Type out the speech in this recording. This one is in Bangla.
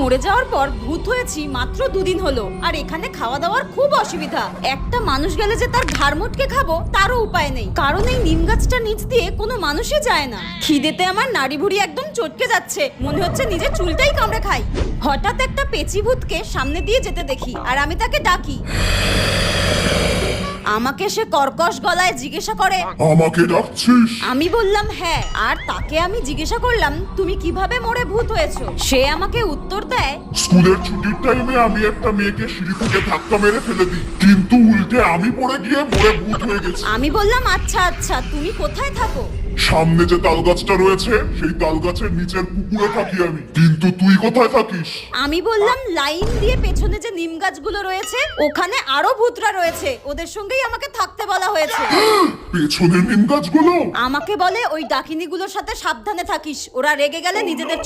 মরে যাওয়ার পর ভূত হয়েছি মাত্র দুদিন হলো। আর এখানে খাওয়া দাওয়ার খুব অসুবিধা। একটা মানুষ গেলে যে তার ঘাড় মুটকে খাব, তারও উপায় নেই। কারণ এই নিম গাছটা নিচ দিয়ে কোনো মানুষই যায় না। খিদেতে আমার নাড়ি ভুড়ি একদম চটকে যাচ্ছে। মনে হচ্ছে নিজের চুলটাই কামড়ে খাই। হঠাৎ একটা পেচি ভূতকে সামনে দিয়ে যেতে দেখি, আর আমি তাকে ডাকি। আমাকে সে কর্কশ গলায় জিজ্ঞাসা করে আমাকে ডাকছিস? আমি বললাম হ্যাঁ আর তাকে আমি জিজ্ঞাসা করলাম তুমি কীভাবে মরে ভূত হয়েছো? সে আমাকে উত্তর দেয় স্কুলের ছুটির টাইমে আমি একটা মেয়েকে সিঁড়ি থেকে ধাক্কা মেরে ফেলে দিই। কিন্তু উল্টে আমি পড়ে গিয়ে মরে ভূত হয়ে গেছি। আমি বললাম আচ্ছা আচ্ছা তুমি কোথায় থাকো? সামনে যে তাল গাছটা রয়েছে সেই তাল গাছের নিচের পুকুরে থাকি আমি। কিন্তু তুই কোথায় থাকিস? আমি বললাম লাইন দিয়ে পেছনে যে নিম গাছগুলো রয়েছে ওখানে আরও ভূতরা রয়েছে। ওদের সঙ্গেই আমাকে থাকতে বলা হয়েছে। পেছনের নিম গাছগুলো? আমাকে বলে ওই ডাকিনীগুলোর সাথে সাবধানে থাকিস। ওরা রেগে গেলে নিজেদের